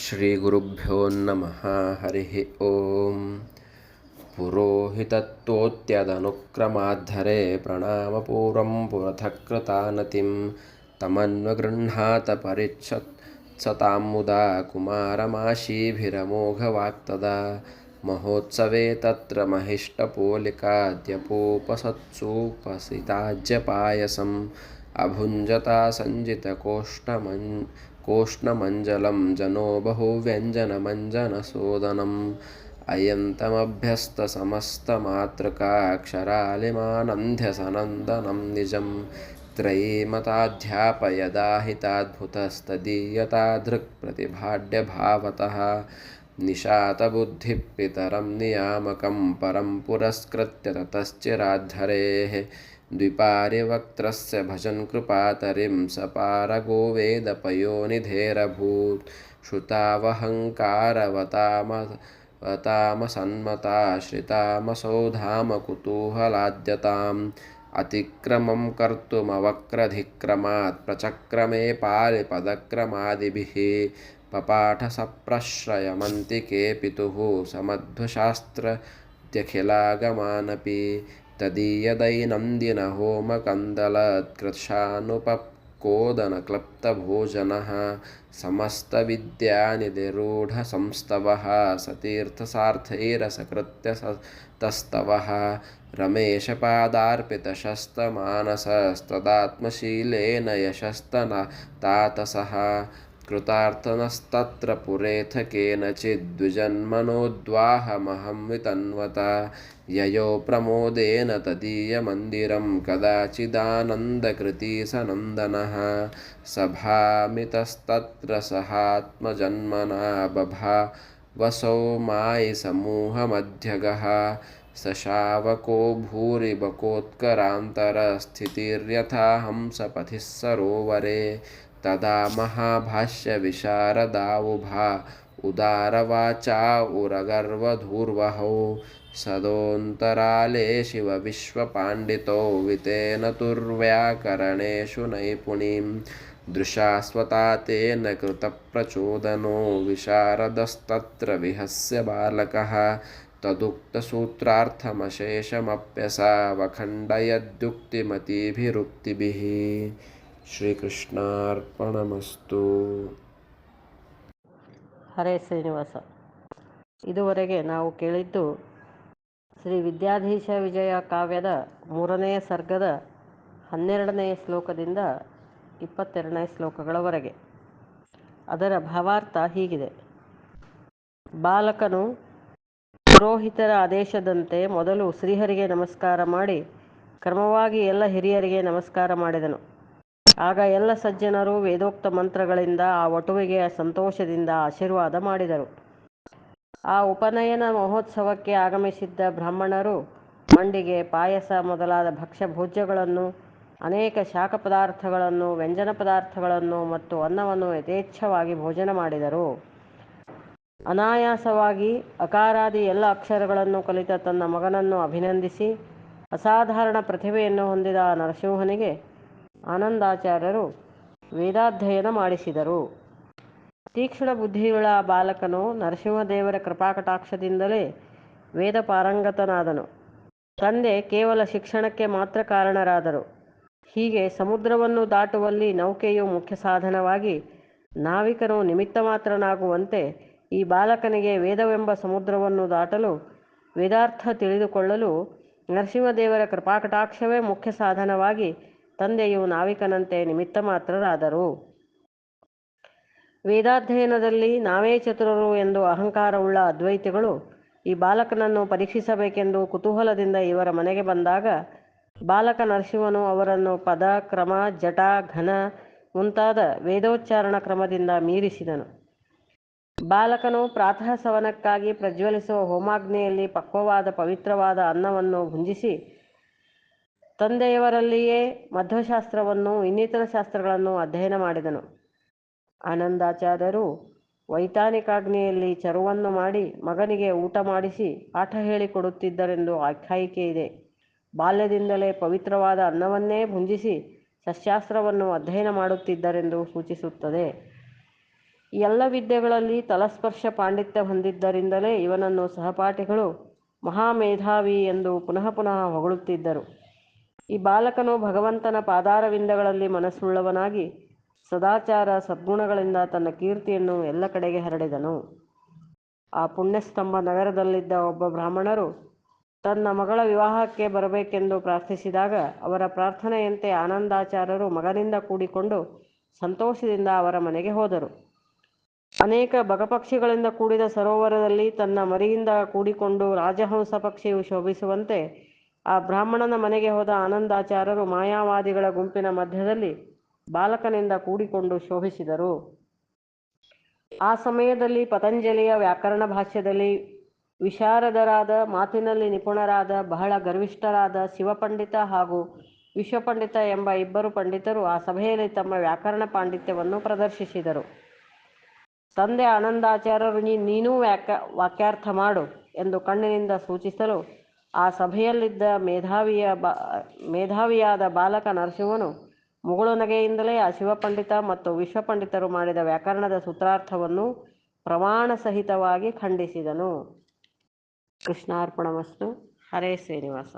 श्रीगुरुभ्यो नमः हरिः ॐ पुरोहितत्वोत्यदनुक्रमाद्धरे प्रणामपूर्वं पुरथकृतानतिं तमन्वगृह्णात परिच्छत्सतां मुदा कुमारमाशीभिरमोघवाक्तदा महोत्सवे तत्र महिष्टपोलिकाद्यपूपसत्सूपसिताज्यपायसम् अभुञ्जता सञ्जितकोष्ठमन् कोष्णमञ्जलं जनो बहुव्यञ्जनमञ्जनसोदनम् अयन्तमभ्यस्तसमस्तमातृकाक्षरालिमानन्ध्यसनन्दनं निजं त्रयीमताध्यापयदाहिताद्भुतस्तदीयतादृक्प्रतिभाड्यभावतः निशातबुद्धिपितरं नियामकं परं पुरस्कृत्य ततश्चिराद्धरेः द्विपारिवक्त्रस्य भजन् कृपातरिं सपारगो वेदपयोनिधेरभूत् श्रुतावहङ्कारवतामसन्मताश्रितामसौ धाम कुतूहलाद्यताम् अतिक्रमं कर्तुमवक्रधिक्रमात् प्रचक्रमे पालिपदक्रमादिभिः पपाठसप्रश्रयमन्तिके पितुः समध्वशास्त्रत्यखिलागमानपि तदीयदैनन्दिनहोमकन्दलत्कृशानुपकोदनक्लप्तभोजनः समस्तविद्यानिधिरूढसंस्तवः सतीर्थसार्थैरसकृत्य तस्तवः रमेशपादार्पितशस्तमानसस्तदात्मशीलेन यशस्तनतातसः कृतार्थनस्तत्र पुरेथ केनचिद्विजन्मनोद्वाहमहं वितन्वत ययो प्रमोदेन तदीयमन्दिरं कदाचिदानन्दकृतीसनन्दनः सभामितस्तत्र सहात्मजन्मना बभावसौ मायिसमूहमध्यगः सशावको भूरिबकोत्करान्तरस्थितिर्यथा हंसपथिः सरोवरे तदा महाभाष्यविशारदावुभा उदारवाचा उरगर्वधूर्वहौ, सदोऽन्तराले शिवविश्वपाण्डितौ वितेन तुर्व्याकरणेषु नैपुणीं दृशास्वता तेन कृतप्रचोदनो विशारदस्तत्र विहस्य बालकः, तदुक्तसूत्रार्थमशेषमप्यसावखण्डयद्युक्तिमतीभिरुक्तिभिः। ಶ್ರೀಕೃಷ್ಣಾರ್ಪಣಮಸ್ತು. ಹರೇ ಶ್ರೀನಿವಾಸ. ಇದುವರೆಗೆ ನಾವು ಕೇಳಿದ್ದು ಶ್ರೀ ವಿದ್ಯಾಧೀಶ ವಿಜಯ ಕಾವ್ಯದ ಮೂರನೆಯ ಸರ್ಗದ ಹನ್ನೆರಡನೆಯ ಶ್ಲೋಕದಿಂದ ಇಪ್ಪತ್ತೆರಡನೇ ಶ್ಲೋಕಗಳವರೆಗೆ. ಅದರ ಭಾವಾರ್ಥ ಹೀಗಿದೆ. ಬಾಲಕನು ಪುರೋಹಿತರ ಆದೇಶದಂತೆ ಮೊದಲು ಶ್ರೀಹರಿಗೆ ನಮಸ್ಕಾರ ಮಾಡಿ, ಕ್ರಮವಾಗಿ ಎಲ್ಲ ಹಿರಿಯರಿಗೆ ನಮಸ್ಕಾರ ಮಾಡಿದನು. ಆಗ ಎಲ್ಲ ಸಜ್ಜನರು ವೇದೋಕ್ತ ಮಂತ್ರಗಳಿಂದ ಆ ವಟುವಿಗೆ ಸಂತೋಷದಿಂದ ಆಶೀರ್ವಾದ ಮಾಡಿದರು. ಆ ಉಪನಯನ ಮಹೋತ್ಸವಕ್ಕೆ ಆಗಮಿಸಿದ್ದ ಬ್ರಾಹ್ಮಣರು ಮಂಡಿಗೆ ಪಾಯಸ ಮೊದಲಾದ ಭಕ್ಷ್ಯ ಭೋಜ್ಯಗಳನ್ನು ಅನೇಕ ಶಾಖ ಪದಾರ್ಥಗಳನ್ನು, ವ್ಯಂಜನ ಪದಾರ್ಥಗಳನ್ನು ಮತ್ತು ಅನ್ನವನ್ನು ಯಥೇಚ್ಛವಾಗಿ ಭೋಜನ ಮಾಡಿದರು. ಅನಾಯಾಸವಾಗಿ ಅಕಾರಾದಿ ಎಲ್ಲ ಅಕ್ಷರಗಳನ್ನು ಕಲಿತ ತನ್ನ ಮಗನನ್ನು ಅಭಿನಂದಿಸಿ, ಅಸಾಧಾರಣ ಪ್ರತಿಭೆಯನ್ನು ಹೊಂದಿದ ನರಸಿಂಹನಿಗೆ ಆನಂದಾಚಾರ್ಯರು ವೇದಾಧ್ಯಯನ ಮಾಡಿಸಿದರು. ತೀಕ್ಷ್ಣ ಬುದ್ಧಿಯುಳ್ಳ ಬಾಲಕನು ನರಸಿಂಹದೇವರ ಕೃಪಾಕಟಾಕ್ಷದಿಂದಲೇ ವೇದ ಪಾರಂಗತನಾದನು ತಂದೆ ಕೇವಲ ಶಿಕ್ಷಣಕ್ಕೆ ಮಾತ್ರ ಕಾರಣರಾದರು. ಹೀಗೆ ಸಮುದ್ರವನ್ನು ದಾಟುವಲ್ಲಿ ನೌಕೆಯು ಮುಖ್ಯ ಸಾಧನವಾಗಿ ನಾವಿಕನು ನಿಮಿತ್ತ ಮಾತ್ರನಾಗುವಂತೆ ಈ ಬಾಲಕನಿಗೆ ವೇದವೆಂಬ ಸಮುದ್ರವನ್ನು ದಾಟಲು, ವೇದಾರ್ಥ ತಿಳಿದುಕೊಳ್ಳಲು ನರಸಿಂಹದೇವರ ಕೃಪಾಕಟಾಕ್ಷವೇ ಮುಖ್ಯ ಸಾಧನವಾಗಿ ತಂದೆಯು ನಾವಿಕನಂತೆ ನಿಮಿತ್ತ ಮಾತ್ರರಾದರು. ವೇದಾಧ್ಯಯನದಲ್ಲಿ ನಾವೇ ಚತುರರು ಎಂದು ಅಹಂಕಾರವುಳ್ಳ ಅದ್ವೈತಿಗಳು ಈ ಬಾಲಕನನ್ನು ಪರೀಕ್ಷಿಸಬೇಕೆಂದು ಕುತೂಹಲದಿಂದ ಇವರ ಮನೆಗೆ ಬಂದಾಗ ಬಾಲಕ ನರಸಿಂಹನು ಅವರನ್ನು ಪದ, ಕ್ರಮ, ಜಟ, ಘನ ಮುಂತಾದ ವೇದೋಚ್ಚಾರಣ ಕ್ರಮದಿಂದ ಮೀರಿಸಿದನು. ಬಾಲಕನು ಪ್ರಾತಃ ಸವನಕ್ಕಾಗಿ ಪ್ರಜ್ವಲಿಸುವ ಹೋಮಾಗ್ನೆಯಲ್ಲಿ ಪಕ್ವವಾದ ಪವಿತ್ರವಾದ ಅನ್ನವನ್ನು ಭುಂಜಿಸಿ ತಂದೆಯವರಲ್ಲಿಯೇ ಮಧ್ವಶಾಸ್ತ್ರವನ್ನು, ಇನ್ನಿತರ ಶಾಸ್ತ್ರಗಳನ್ನು ಅಧ್ಯಯನ ಮಾಡಿದನು. ಆನಂದಾಚಾರ್ಯರು ವೈತಾನಿಕಾಗ್ನಿಯಲ್ಲಿ ಚರುವನ್ನು ಮಾಡಿ ಮಗನಿಗೆ ಊಟ ಮಾಡಿಸಿ ಪಾಠ ಹೇಳಿಕೊಡುತ್ತಿದ್ದರೆಂದು ಆಖ್ಯಾಯಿಕೆ ಇದೆ. ಬಾಲ್ಯದಿಂದಲೇ ಪವಿತ್ರವಾದ ಅನ್ನವನ್ನೇ ಭುಂಜಿಸಿ ಸಸ್ಯಾಸ್ತ್ರವನ್ನು ಅಧ್ಯಯನ ಮಾಡುತ್ತಿದ್ದರೆಂದು ಸೂಚಿಸುತ್ತದೆ. ಎಲ್ಲ ವಿದ್ಯೆಗಳಲ್ಲಿ ತಲಸ್ಪರ್ಶ ಪಾಂಡಿತ್ಯ ಹೊಂದಿದ್ದರಿಂದಲೇ ಇವನನ್ನು ಸಹಪಾಠಿಗಳು ಮಹಾಮೇಧಾವಿ ಎಂದು ಪುನಃ ಪುನಃ ಹೊಗಳುತ್ತಿದ್ದರು. ಈ ಬಾಲಕನು ಭಗವಂತನ ಪಾದಾರವಿಂದಗಳಲ್ಲಿ ಮನಸ್ಸುಳ್ಳವನಾಗಿ ಸದಾಚಾರ ಸದ್ಗುಣಗಳಿಂದ ತನ್ನ ಕೀರ್ತಿಯನ್ನು ಎಲ್ಲ ಕಡೆಗೆ ಹರಡಿದನು. ಆ ಪುಣ್ಯಸ್ತಂಭ ನಗರದಲ್ಲಿದ್ದ ಒಬ್ಬ ಬ್ರಾಹ್ಮಣರು ತನ್ನ ಮಗಳ ವಿವಾಹಕ್ಕೆ ಬರಬೇಕೆಂದು ಪ್ರಾರ್ಥಿಸಿದಾಗ ಅವರ ಪ್ರಾರ್ಥನೆಯಂತೆ ಆನಂದಾಚಾರ್ಯರು ಮಗನಿಂದ ಕೂಡಿಕೊಂಡು ಸಂತೋಷದಿಂದ ಅವರ ಮನೆಗೆ ಹೋದರು. ಅನೇಕ ಬಗಪಕ್ಷಿಗಳಿಂದ ಕೂಡಿದ ಸರೋವರದಲ್ಲಿ ತನ್ನ ಮರಿಯಿಂದ ಕೂಡಿಕೊಂಡು ರಾಜಹಂಸ ಪಕ್ಷಿಯು ಶೋಭಿಸುವಂತೆ ಆ ಬ್ರಾಹ್ಮಣನ ಮನೆಗೆ ಹೋದ ಆನಂದಾಚಾರ್ಯರು ಮಾಯಾವಾದಿಗಳ ಗುಂಪಿನ ಮಧ್ಯದಲ್ಲಿ ಬಾಲಕನಿಂದ ಕೂಡಿಕೊಂಡು ಶೋಭಿಸಿದರು. ಆ ಸಮಯದಲ್ಲಿ ಪತಂಜಲಿಯ ವ್ಯಾಕರಣ ಭಾಷ್ಯದಲ್ಲಿ ವಿಶಾರದರಾದ, ಮಾತಿನಲ್ಲಿ ನಿಪುಣರಾದ, ಬಹಳ ಗರ್ವಿಷ್ಠರಾದ ಶಿವಪಂಡಿತ ಹಾಗೂ ವಿಶ್ವಪಂಡಿತ ಎಂಬ ಇಬ್ಬರು ಪಂಡಿತರು ಆ ಸಭೆಯಲ್ಲಿ ತಮ್ಮ ವ್ಯಾಕರಣ ಪಾಂಡಿತ್ಯವನ್ನು ಪ್ರದರ್ಶಿಸಿದರು. ತಂದೆ ಆನಂದಾಚಾರ್ಯರು, ನೀ, ನೀನೂ ವ್ಯಾಕ, ವಾಕ್ಯಾರ್ಥ ಮಾಡು ಎಂದು ಕಣ್ಣಿನಿಂದ ಸೂಚಿಸಲು ಆ ಸಭೆಯಲ್ಲಿದ್ದ ಮೇಧಾವಿಯ ಬಾ, ಮೇಧಾವಿಯಾದ ಬಾಲಕ ನರಸಿಂಹನು ಮುಗುಳು ನಗೆಯಿಂದಲೇ ಆ ಶಿವಪಂಡಿತ ಮತ್ತು ವಿಶ್ವಪಂಡಿತರು ಮಾಡಿದ ವ್ಯಾಕರಣದ ಸೂತ್ರಾರ್ಥವನ್ನು ಪ್ರಮಾಣ ಸಹಿತವಾಗಿ ಖಂಡಿಸಿದನು. ಕೃಷ್ಣಾರ್ಪಣಮಸ್ತು. ಹರೇ ಶ್ರೀನಿವಾಸ.